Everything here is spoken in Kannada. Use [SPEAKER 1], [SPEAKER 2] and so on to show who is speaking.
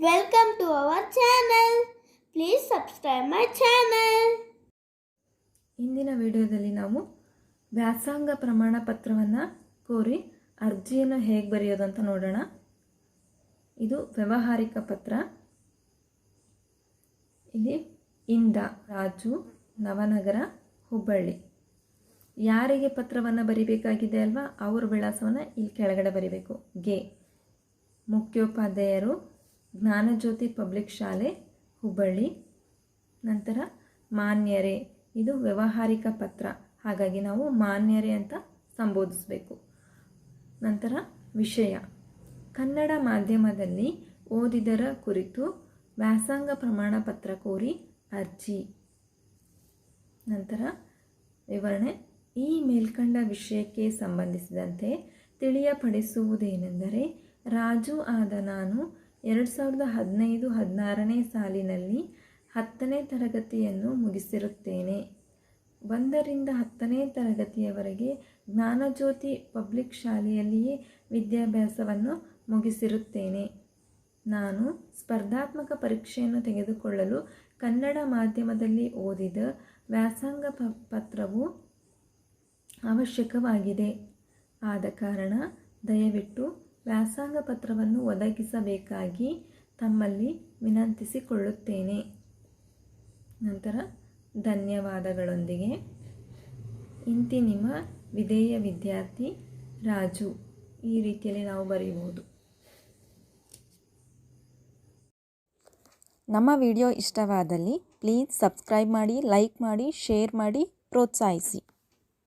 [SPEAKER 1] Welcome to our channel. Please subscribe my channel.
[SPEAKER 2] ಇಂದಿನ ವಿಡಿಯೋದಲ್ಲಿ ನಾವು ವ್ಯಾಸಂಗ ಪ್ರಮಾಣ ಪತ್ರವನ್ನು ಕೋರಿ ಅರ್ಜಿಯನ್ನು ಹೇಗೆ ಬರೆಯೋದು ಅಂತ ನೋಡೋಣ. ಇದು ವ್ಯವಹಾರಿಕ ಪತ್ರ. ಇಲ್ಲಿ ಇಂದ, ರಾಜು, ನವನಗರ, ಹುಬ್ಬಳ್ಳಿ. ಯಾರಿಗೆ ಪತ್ರವನ್ನು ಬರಿಬೇಕಾಗಿದೆ ಅಲ್ವಾ? ಅವ್ರ ವಿಳಾಸವನ್ನು ಇಲ್ಲಿ ಕೆಳಗಡೆ ಬರಿಬೇಕು. ಗೆ. ಮುಖ್ಯೋಪಾಧ್ಯಾಯರು ಜ್ಞಾನಜ್ಯೋತಿ ಪಬ್ಲಿಕ್ ಶಾಲೆ, ಹುಬ್ಬಳ್ಳಿ. ನಂತರ ಮಾನ್ಯರೇ. ಇದು ವ್ಯಾವಹಾರಿಕ ಪತ್ರ. ಹಾಗಾಗಿ ನಾವು ಮಾನ್ಯರೇ ಅಂತ ಸಂಬೋಧಿಸಬೇಕು. ನಂತರ ವಿಷಯ. ಕನ್ನಡ ಮಾಧ್ಯಮದಲ್ಲಿ ಓದಿದರ ಕುರಿತು ವ್ಯಾಸಂಗ ಪ್ರಮಾಣ ಪತ್ರ ಕೋರಿ ಅರ್ಜಿ. ನಂತರ ವಿವರಣೆ. ಈ ಮೇಲ್ಕಂಡ ವಿಷಯಕ್ಕೆ ಸಂಬಂಧಿಸಿದಂತೆ ತಿಳಿಯಪಡಿಸುವುದೇನೆಂದರೆ ರಾಜು ಆದ ನಾನು ಎರಡು ಸಾವಿರದ ಹದಿನೈದು ಹದಿನಾರನೇ ಸಾಲಿನಲ್ಲಿ ಹತ್ತನೇ ತರಗತಿಯನ್ನು ಮುಗಿಸಿರುತ್ತೇನೆ. ಒಂದರಿಂದ ಹತ್ತನೇ ತರಗತಿಯವರೆಗೆ ಜ್ಞಾನಜ್ಯೋತಿ ಪಬ್ಲಿಕ್ ಶಾಲೆಯಲ್ಲಿಯೇ ವಿದ್ಯಾಭ್ಯಾಸವನ್ನು ಮುಗಿಸಿರುತ್ತೇನೆ. ನಾನು ಸ್ಪರ್ಧಾತ್ಮಕ ಪರೀಕ್ಷೆಯನ್ನು ತೆಗೆದುಕೊಳ್ಳಲು ಕನ್ನಡ ಮಾಧ್ಯಮದಲ್ಲಿ ಓದಿದ ವ್ಯಾಸಂಗ ಪ, ಪತ್ರವು ಅವಶ್ಯಕವಾಗಿದೆ. ಆದ ಕಾರಣ ದಯವಿಟ್ಟು ವ್ಯಾಸಂಗ ಪತ್ರವನ್ನು ಒದಗಿಸಬೇಕಾಗಿ ತಮ್ಮಲ್ಲಿ ವಿನಂತಿಸಿಕೊಳ್ಳುತ್ತೇನೆ. ನಂತರ ಧನ್ಯವಾದಗಳೊಂದಿಗೆ. ಇಂತಿ ನಿಮ್ಮ ವಿಧೇಯ ವಿದ್ಯಾರ್ಥಿ ರಾಜು, ಈ ರೀತಿಯಲ್ಲಿ ನಾವು ಬರೆಯಬಹುದು.
[SPEAKER 3] ನಮ್ಮ ವಿಡಿಯೋ ಇಷ್ಟವಾದಲ್ಲಿ ಪ್ಲೀಸ್ ಸಬ್ಸ್ಕ್ರೈಬ್ ಮಾಡಿ, ಲೈಕ್ ಮಾಡಿ, ಶೇರ್ ಮಾಡಿ, ಪ್ರೋತ್ಸಾಹಿಸಿ.